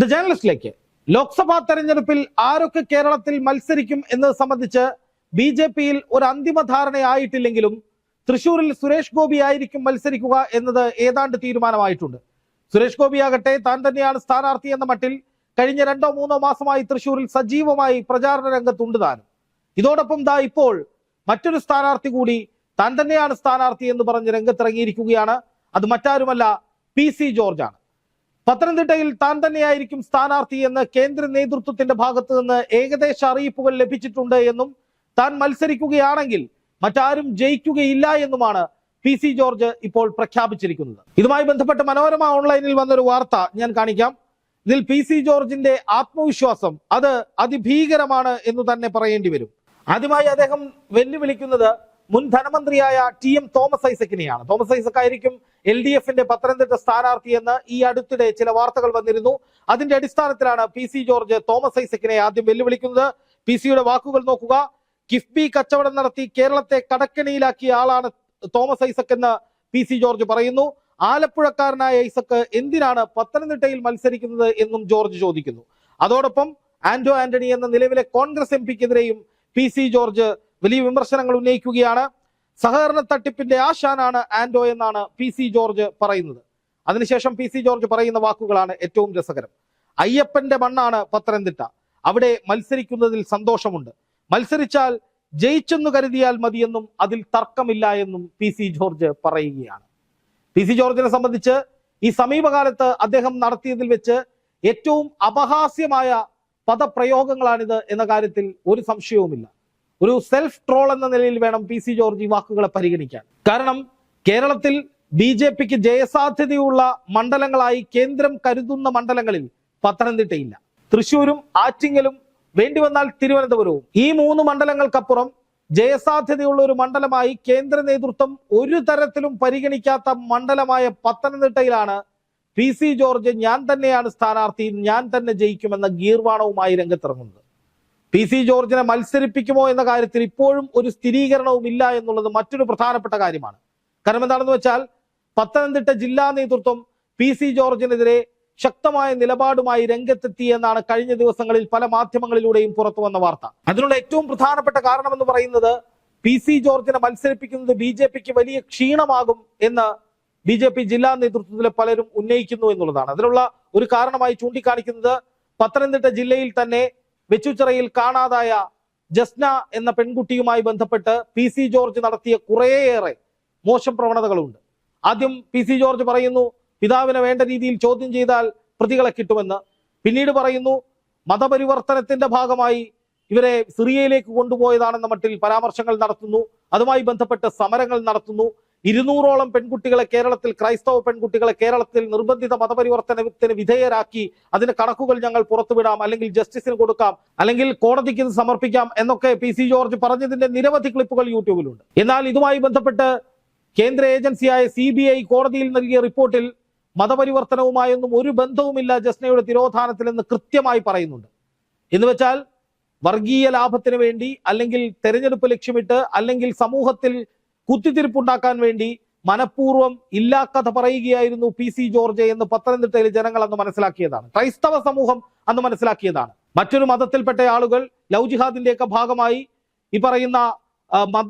The ജേർണലിസ്റ്റിലേക്ക്. Lok Sabha തെരഞ്ഞെടുപ്പിൽ ആരൊക്കെ കേരളത്തിൽ മത്സരിക്കും എന്നത് സംബന്ധിച്ച് ബി ജെ പിയിൽ ഒരു അന്തിമ ധാരണയായിട്ടില്ലെങ്കിലും തൃശൂരിൽ സുരേഷ് ഗോപി ആയിരിക്കും മത്സരിക്കുക എന്നത് ഏതാണ്ട് തീരുമാനമായിട്ടുണ്ട്. സുരേഷ് ഗോപി ആകട്ടെ താൻ തന്നെയാണ് സ്ഥാനാർത്ഥി എന്ന മട്ടിൽ കഴിഞ്ഞ രണ്ടോ മൂന്നോ മാസമായി തൃശൂരിൽ സജീവമായി പ്രചാരണ രംഗത്തുണ്ട് താനും. ഇതോടൊപ്പം ദാ ഇപ്പോൾ മറ്റൊരു സ്ഥാനാർത്ഥി കൂടി താൻ തന്നെയാണ് സ്ഥാനാർത്ഥി എന്ന് പറഞ്ഞ് രംഗത്തിറങ്ങിയിരിക്കുകയാണ്. അത് മറ്റാരുമല്ല പി സി ജോർജ് ആണ് പത്തനംതിട്ടയിൽ താൻ തന്നെയായിരിക്കും സ്ഥാനാർത്ഥി എന്ന് കേന്ദ്ര നേതൃത്വത്തിന്റെ ഭാഗത്തു നിന്ന് ഏകദേശ അറിയിപ്പുകൾ ലഭിച്ചിട്ടുണ്ട് എന്നും താൻ മത്സരിക്കുകയാണെങ്കിൽ മറ്റാരും ജയിക്കുകയില്ല എന്നുമാണ് പി സി ജോർജ് ഇപ്പോൾ പ്രഖ്യാപിച്ചിരിക്കുന്നത്. ഇതുമായി ബന്ധപ്പെട്ട് മനോരമ ഓൺലൈനിൽ വന്നൊരു വാർത്ത ഞാൻ കാണിക്കാം. ഇതിൽ പി സി ജോർജിന്റെ ആത്മവിശ്വാസം അത് അതിഭീകരമാണ് എന്ന് തന്നെ പറയേണ്ടി വരും. ആദ്യമായി അദ്ദേഹം വെല്ലുവിളിക്കുന്നത് മുൻ ധനമന്ത്രിയായ ടി എം തോമസ് ഐസക്കിനെയാണ്. തോമസ് ഐസക് ആയിരിക്കും എൽ ഡി എഫിന്റെ പത്തനംതിട്ട സ്ഥാനാർത്ഥി എന്ന് ഈ അടുത്തിടെ ചില വാർത്തകൾ വന്നിരുന്നു. അതിന്റെ അടിസ്ഥാനത്തിലാണ് പി സി ജോർജ് തോമസ് ഐസക്കിനെ ആദ്യം വെല്ലുവിളിക്കുന്നത്. പി സിയുടെ വാക്കുകൾ നോക്കുക. കിഫ്ബി കച്ചവടം നടത്തി കേരളത്തെ കടക്കണിയിലാക്കിയ ആളാണ് തോമസ് ഐസക് എന്ന് പി സി ജോർജ് പറയുന്നു. ആലപ്പുഴക്കാരനായ ഐസക് എന്തിനാണ് പത്തനംതിട്ടയിൽ മത്സരിക്കുന്നത് എന്നും ജോർജ് ചോദിക്കുന്നു. അതോടൊപ്പം ആന്റോ ആന്റണി എന്ന നിലവിലെ കോൺഗ്രസ് എം പിക്കെതിരെയും പി സി ജോർജ് വലിയ വിമർശനങ്ങൾ ഉന്നയിക്കുകയാണ്. സഹകരണ തട്ടിപ്പിന്റെ ആശാനാണ് ആൻഡോ എന്നാണ് പി സി ജോർജ് പറയുന്നത്. അതിനുശേഷം പി സി ജോർജ് പറയുന്ന വാക്കുകളാണ് ഏറ്റവും രസകരം. അയ്യപ്പന്റെ മണ്ണാണ് പത്തനംതിട്ട. അവിടെ മത്സരിക്കുന്നതിൽ സന്തോഷമുണ്ട്. മത്സരിച്ചാൽ ജയിച്ചെന്നു കരുതിയാൽ മതിയെന്നും അതിൽ തർക്കമില്ല എന്നും പി സി ജോർജ് പറയുകയാണ്. പി സി ജോർജിനെ സംബന്ധിച്ച് ഈ സമീപകാലത്ത് അദ്ദേഹം നടത്തിയതിൽ വെച്ച് ഏറ്റവും അപഹാസ്യമായ പദപ്രയോഗങ്ങളാണിത് എന്ന കാര്യത്തിൽ ഒരു സംശയവുമില്ല. ഒരു സെൽഫ് ട്രോൾ എന്ന നിലയിൽ വേണം പി സി ജോർജ് ഈ വാക്കുകളെ പരിഗണിക്കാൻ. കാരണം കേരളത്തിൽ ബി ജെ പിക്ക് ജയസാധ്യതയുള്ള മണ്ഡലങ്ങളായി കേന്ദ്രം കരുതുന്ന മണ്ഡലങ്ങളിൽ പത്തനംതിട്ടയില്ല. തൃശൂരും ആറ്റിങ്ങലും വേണ്ടി വന്നാൽ തിരുവനന്തപുരവും. ഈ മൂന്ന് മണ്ഡലങ്ങൾക്കപ്പുറം ജയസാധ്യതയുള്ള ഒരു മണ്ഡലമായി കേന്ദ്ര നേതൃത്വം ഒരു തരത്തിലും പരിഗണിക്കാത്ത മണ്ഡലമായ പത്തനംതിട്ടയിലാണ് പി സി ജോർജ് ഞാൻ തന്നെയാണ് സ്ഥാനാർത്ഥി ഞാൻ തന്നെ ജയിക്കുമെന്ന ഗീർവാണവുമായി രംഗത്തിറങ്ങുന്നത്. പി സി ജോർജിനെ മത്സരിപ്പിക്കുമോ എന്ന കാര്യത്തിൽ ഇപ്പോഴും ഒരു സ്ഥിരീകരണവും ഇല്ല എന്നുള്ളത് മറ്റൊരു പ്രധാനപ്പെട്ട കാര്യമാണ്. കാരണം എന്താണെന്ന് വെച്ചാൽ പത്തനംതിട്ട ജില്ലാ നേതൃത്വം പി സി ജോർജിനെതിരെ ശക്തമായ നിലപാടുമായി രംഗത്തെത്തി എന്നാണ് കഴിഞ്ഞ ദിവസങ്ങളിൽ പല മാധ്യമങ്ങളിലൂടെയും പുറത്തു വന്ന വാർത്ത. അതിനുള്ള ഏറ്റവും പ്രധാനപ്പെട്ട കാരണം എന്ന് പറയുന്നത് പി സി ജോർജിനെ മത്സരിപ്പിക്കുന്നത് ബി ജെ പിക്ക് വലിയ ക്ഷീണമാകും എന്ന് ബി ജെ പി ജില്ലാ നേതൃത്വത്തിലെ പലരും ഉന്നയിക്കുന്നു എന്നുള്ളതാണ്. അതിനുള്ള ഒരു കാരണമായി ചൂണ്ടിക്കാണിക്കുന്നത് പത്തനംതിട്ട ജില്ലയിൽ തന്നെ വെച്ചുച്ചിറയിൽ കാണാതായ ജസ്ന എന്ന പെൺകുട്ടിയുമായി ബന്ധപ്പെട്ട് പി സി ജോർജ് നടത്തിയ കുറേയേറെ മോശം പ്രവണതകളുണ്ട്. ആദ്യം പി സി ജോർജ് പറയുന്നു പിതാവിനെ വേണ്ട രീതിയിൽ ചോദ്യം ചെയ്താൽ പ്രതികളെ കിട്ടുമെന്ന്. പിന്നീട് പറയുന്നു മതപരിവർത്തനത്തിന്റെ ഭാഗമായി ഇവരെ സിറിയയിലേക്ക് കൊണ്ടുപോയതാണെന്ന മട്ടിൽ പരാമർശങ്ങൾ നടത്തുന്നു. അതുമായി ബന്ധപ്പെട്ട് സമരങ്ങൾ നടത്തുന്നു. ഇരുന്നൂറോളം പെൺകുട്ടികളെ കേരളത്തിൽ ക്രൈസ്തവ പെൺകുട്ടികളെ കേരളത്തിൽ നിർബന്ധിത മതപരിവർത്തനത്തിന് വിധേയരാക്കി അതിന് കണക്കുകൾ ഞങ്ങൾ പുറത്തുവിടാം അല്ലെങ്കിൽ ജസ്റ്റിസിന് കൊടുക്കാം അല്ലെങ്കിൽ കോടതിക്ക് ഇത് സമർപ്പിക്കാം എന്നൊക്കെ പി സി ജോർജ് പറഞ്ഞതിന്റെ നിരവധി ക്ലിപ്പുകൾ യൂട്യൂബിലുണ്ട്. എന്നാൽ ഇതുമായി ബന്ധപ്പെട്ട് കേന്ദ്ര ഏജൻസിയായ സി കോടതിയിൽ നൽകിയ റിപ്പോർട്ടിൽ മതപരിവർത്തനവുമായൊന്നും ഒരു ബന്ധവുമില്ല ജസ്നയുടെ തിരോധാനത്തിൽ എന്ന് കൃത്യമായി പറയുന്നുണ്ട്. എന്ന് വെച്ചാൽ വർഗീയ ലാഭത്തിന് വേണ്ടി അല്ലെങ്കിൽ തെരഞ്ഞെടുപ്പ് ലക്ഷ്യമിട്ട് അല്ലെങ്കിൽ സമൂഹത്തിൽ കുത്തിത്തിരിപ്പുണ്ടാക്കാൻ വേണ്ടി മനഃപൂർവം ഇല്ലാ കഥ പറയുകയായിരുന്നു പി സി ജോർജ് എന്ന് പത്തനംതിട്ടയിലെ ജനങ്ങൾ അന്ന് മനസ്സിലാക്കിയതാണ്. ക്രൈസ്തവ സമൂഹം അന്ന് മനസ്സിലാക്കിയതാണ്. മറ്റൊരു മതത്തിൽപ്പെട്ട ആളുകൾ ലവ് ഭാഗമായി ഈ പറയുന്ന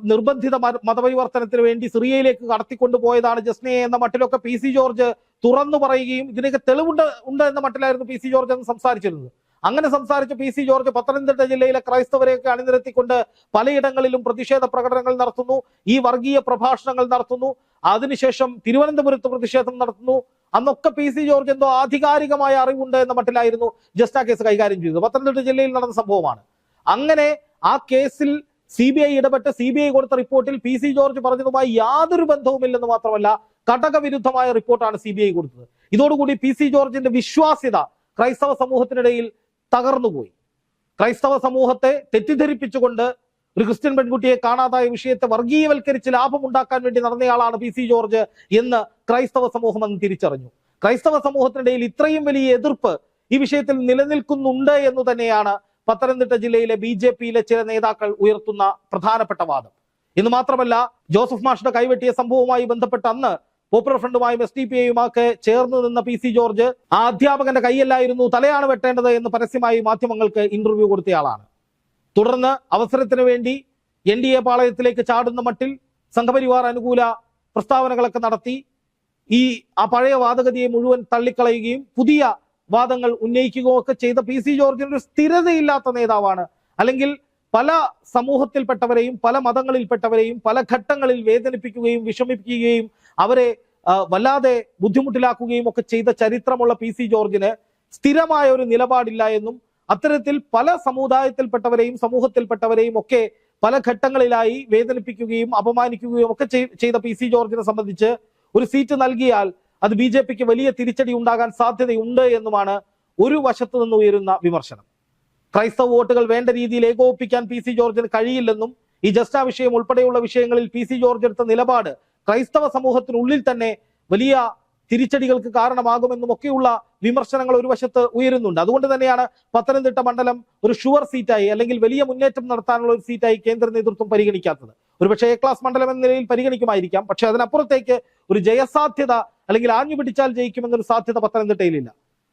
നിർബന്ധിത മത- മതപരിവർത്തനത്തിന് വേണ്ടി സിറിയയിലേക്ക് കടത്തിക്കൊണ്ടുപോയതാണ് ജസ്നയെ എന്ന മട്ടിലൊക്കെ പി സി ജോർജ് തുറന്നു പറയുകയും ഇതിനൊക്കെ തെളിവുണ്ട് ഉണ്ട് എന്ന മട്ടിലായിരുന്നു പി സി ജോർജ് എന്ന് സംസാരിച്ചിരുന്നത്. അങ്ങനെ സംസാരിച്ച പി സി ജോർജ് പത്തനംതിട്ട ജില്ലയിലെ ക്രൈസ്തവരെയൊക്കെ അണിനിരത്തിക്കൊണ്ട് പലയിടങ്ങളിലും പ്രതിഷേധ പ്രകടനങ്ങൾ നടത്തുന്നു ഈ വർഗീയ പ്രഭാഷണങ്ങൾ നടത്തുന്നു അതിനുശേഷം തിരുവനന്തപുരത്ത് പ്രതിഷേധം നടത്തുന്നു. അന്നൊക്കെ പി സി ജോർജ് എന്തോ ആധികാരികമായ അറിവുണ്ട് എന്ന മട്ടിലായിരുന്നു ജസ്റ്റ് ആ കേസ് കൈകാര്യം ചെയ്തത്. പത്തനംതിട്ട ജില്ലയിൽ നടന്ന സംഭവമാണ്. അങ്ങനെ ആ കേസിൽ സി ബി ഐ ഇടപെട്ട് സി ബി ഐ കൊടുത്ത റിപ്പോർട്ടിൽ പി സി ജോർജ് പറഞ്ഞതുമായി യാതൊരു ബന്ധവുമില്ലെന്ന് മാത്രമല്ല കടകവിരുദ്ധമായ റിപ്പോർട്ടാണ് സി ബി ഐ കൊടുത്തത്. ഇതോടുകൂടി പി സി ജോർജിന്റെ വിശ്വാസ്യത ക്രൈസ്തവ സമൂഹത്തിനിടയിൽ തകർന്നുപോയി. ക്രൈസ്തവ സമൂഹത്തെ തെറ്റിദ്ധരിപ്പിച്ചുകൊണ്ട് ഒരു ക്രിസ്ത്യൻ പെൺകുട്ടിയെ കാണാതായ വിഷയത്തെ വർഗീയവൽക്കരിച്ച് ലാഭമുണ്ടാക്കാൻ വേണ്ടി നടന്നയാളാണ് പി സി ജോർജ് എന്ന് ക്രൈസ്തവ സമൂഹം അന്ന് തിരിച്ചറിഞ്ഞു. ക്രൈസ്തവ സമൂഹത്തിനിടയിൽ ഇത്രയും വലിയ എതിർപ്പ് ഈ വിഷയത്തിൽ നിലനിൽക്കുന്നുണ്ട് എന്ന് തന്നെയാണ് പത്തനംതിട്ട ജില്ലയിലെ ബി ജെ പിയിലെ ചില നേതാക്കൾ ഉയർത്തുന്ന പ്രധാനപ്പെട്ട വാദം. എന്ന് മാത്രമല്ല ജോസഫ് മാഷിന്റെ കൈവെട്ടിയ സംഭവവുമായി ബന്ധപ്പെട്ട് അന്ന് പോപ്പുലർ ഫ്രണ്ടുമായും എസ് ഡി പി ഐയും ഒക്കെ ചേർന്ന് നിന്ന പി സി ജോർജ് ആ അധ്യാപകന്റെ കൈയല്ലായിരുന്നു തലയാണ് വെട്ടേണ്ടത് എന്ന് പരസ്യമായി മാധ്യമങ്ങൾക്ക് ഇന്റർവ്യൂ കൊടുത്തയാളാണ് തുടർന്ന് അവസരത്തിന് വേണ്ടി എൻ ഡി എ പാളയത്തിലേക്ക് ചാടുന്ന മട്ടിൽ സംഘപരിവാർ അനുകൂല പ്രസ്താവനകളൊക്കെ നടത്തി. ഈ ആ പഴയ വാദഗതിയെ മുഴുവൻ തള്ളിക്കളയുകയും പുതിയ വാദങ്ങൾ ഉന്നയിക്കുകയും ഒക്കെ ചെയ്ത പി സി ജോർജിന് ഒരു സ്ഥിരതയില്ലാത്ത നേതാവാണ്. അല്ലെങ്കിൽ പല സമൂഹത്തിൽപ്പെട്ടവരെയും പല മതങ്ങളിൽപ്പെട്ടവരെയും പല ഘട്ടങ്ങളിൽ വേദനിപ്പിക്കുകയും വിഷമിപ്പിക്കുകയും അവരെ വല്ലാതെ ബുദ്ധിമുട്ടിലാക്കുകയും ഒക്കെ ചെയ്ത ചരിത്രമുള്ള പി സി ജോർജിന് സ്ഥിരമായ ഒരു നിലപാടില്ല എന്നും അത്തരത്തിൽ പല സമുദായത്തിൽപ്പെട്ടവരെയും സമൂഹത്തിൽപ്പെട്ടവരെയും ഒക്കെ പല ഘട്ടങ്ങളിലായി വേദനിപ്പിക്കുകയും അപമാനിക്കുകയും ഒക്കെ ചെയ്ത പി സി ജോർജിനെ സംബന്ധിച്ച് ഒരു സീറ്റ് നൽകിയാൽ അത് ബി ജെ പിക്ക് വലിയ തിരിച്ചടി ഉണ്ടാകാൻ സാധ്യതയുണ്ട് എന്നുമാണ് ഒരു വശത്തു നിന്ന് ഉയരുന്ന വിമർശനം. ക്രൈസ്തവ വോട്ടുകൾ വേണ്ട രീതിയിൽ ഏകോപിപ്പിക്കാൻ പി സി ജോർജിന് കഴിയില്ലെന്നും ഈ ജസ്റ്റാ വിഷയം ഉൾപ്പെടെയുള്ള വിഷയങ്ങളിൽ പി സി ജോർജ് എടുത്ത നിലപാട് ക്രൈസ്തവ സമൂഹത്തിനുള്ളിൽ തന്നെ വലിയ തിരിച്ചടികൾക്ക് കാരണമാകുമെന്നും ഒക്കെയുള്ള വിമർശനങ്ങൾ ഒരു വശത്ത് ഉയരുന്നുണ്ട്. അതുകൊണ്ട് തന്നെയാണ് പത്തനംതിട്ട മണ്ഡലം ഒരു ഷുവർ സീറ്റായി അല്ലെങ്കിൽ വലിയ മുന്നേറ്റം നടത്താനുള്ള ഒരു സീറ്റായി കേന്ദ്ര നേതൃത്വം പരിഗണിക്കാത്തത്. ഒരുപക്ഷെ എ ക്ലാസ് മണ്ഡലം എന്ന നിലയിൽ പരിഗണിക്കുമായിരിക്കാം. പക്ഷെ അതിനപ്പുറത്തേക്ക് ഒരു ജയസാധ്യത അല്ലെങ്കിൽ ആഞ്ഞു പിടിച്ചാൽ ജയിക്കുമെന്നൊരു സാധ്യത പത്തനംതിട്ടയിലില്ല.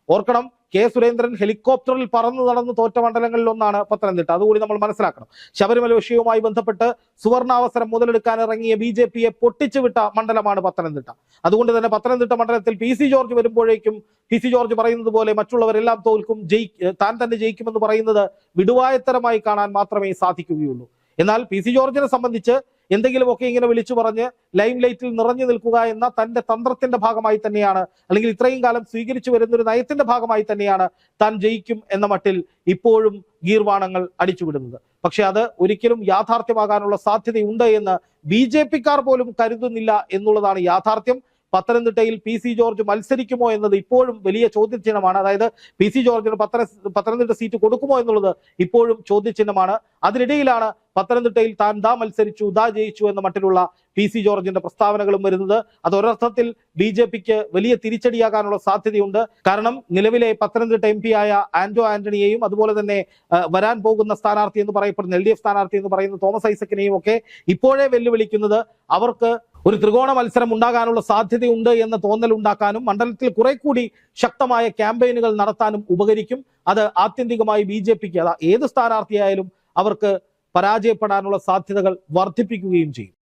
ഓർക്കണം കെ സുരേന്ദ്രൻ ഹെലികോപ്റ്ററിൽ പറന്നു നടന്ന് തോറ്റ മണ്ഡലങ്ങളിൽ ഒന്നാണ് പത്തനംതിട്ട. അതുകൂടി നമ്മൾ മനസ്സിലാക്കണം. ശബരിമല വിഷയവുമായി ബന്ധപ്പെട്ട് സുവർണാവസരം മുതലെടുക്കാൻ ഇറങ്ങിയ ബി ജെ പിയെ പൊട്ടിച്ചുവിട്ട മണ്ഡലമാണ് പത്തനംതിട്ട. അതുകൊണ്ട് തന്നെ പത്തനംതിട്ട മണ്ഡലത്തിൽ പി സി ജോർജ് വരുമ്പോഴേക്കും പി സി ജോർജ് പറയുന്നത് പോലെ മറ്റുള്ളവരെല്ലാം തോൽക്കും ജയി താൻ തന്നെ ജയിക്കുമെന്ന് പറയുന്നത് വിടുവായത്തരമായി കാണാൻ മാത്രമേ സാധിക്കുകയുള്ളൂ. എന്നാൽ പി സി ജോർജിനെ സംബന്ധിച്ച് എന്തെങ്കിലുമൊക്കെ ഇങ്ങനെ വിളിച്ചു പറഞ്ഞ് ലൈം ലൈറ്റിൽ നിറഞ്ഞു നിൽക്കുക എന്ന തന്റെ തന്ത്രത്തിന്റെ ഭാഗമായി തന്നെയാണ്. അല്ലെങ്കിൽ ഇത്രയും കാലം സ്വീകരിച്ചു വരുന്ന ഒരു നയത്തിന്റെ ഭാഗമായി തന്നെയാണ് താൻ ജയിക്കും എന്ന മട്ടിൽ ഇപ്പോഴും ഗീർവാണങ്ങൾ അടിച്ചുവിടുന്നത്. പക്ഷെ അത് ഒരിക്കലും യാഥാർത്ഥ്യമാകാനുള്ള സാധ്യതയുണ്ട് എന്ന് ബി ജെ പിക്കാർ പോലും കരുതുന്നില്ല എന്നുള്ളതാണ് യാഥാർത്ഥ്യം. പത്തനംതിട്ടയിൽ പി സി ജോർജ് മത്സരിക്കുമോ എന്നത് ഇപ്പോഴും വലിയ ചോദ്യചിഹ്നമാണ്. അതായത് പി സി ജോർജിന് പത്തന പത്തനംതിട്ട സീറ്റ് കൊടുക്കുമോ എന്നുള്ളത് ഇപ്പോഴും ചോദ്യചിഹ്നമാണ്. അതിനിടയിലാണ് പത്തനംതിട്ടയിൽ താൻ ദാ മത്സരിച്ചു ദാ ജയിച്ചു എന്ന മട്ടിലുള്ള പി സി ജോർജിന്റെ പ്രസ്താവനകളും വരുന്നത്. അത് ഒരർത്ഥത്തിൽ ബി ജെ പിക്ക് വലിയ തിരിച്ചടിയാകാനുള്ള സാധ്യതയുണ്ട്. കാരണം നിലവിലെ പത്തനംതിട്ട എം ആയ ആന്റോ ആന്റണിയെയും അതുപോലെ തന്നെ വരാൻ പോകുന്ന സ്ഥാനാർത്ഥി എന്ന് പറയപ്പെടുന്ന എൽ സ്ഥാനാർത്ഥി എന്ന് പറയുന്ന തോമസ് ഐസക്കിനെയും ഒക്കെ ഇപ്പോഴേ വെല്ലുവിളിക്കുന്നത് അവർക്ക് ഒരു ത്രികോണ മത്സരം ഉണ്ടാകാനുള്ള സാധ്യതയുണ്ട് എന്ന തോന്നൽ ഉണ്ടാക്കാനും മണ്ഡലത്തിൽ കുറെ കൂടി ശക്തമായ ക്യാമ്പയിനുകൾ നടത്താനും ഉപകരിക്കും. അത് ആത്യന്തികമായി ബി ജെ പിക്ക് ഏത് സ്ഥാനാർത്ഥിയായാലും അവർക്ക് പരാജയപ്പെടാനുള്ള സാധ്യതകൾ വർദ്ധിപ്പിക്കുകയും ചെയ്യും.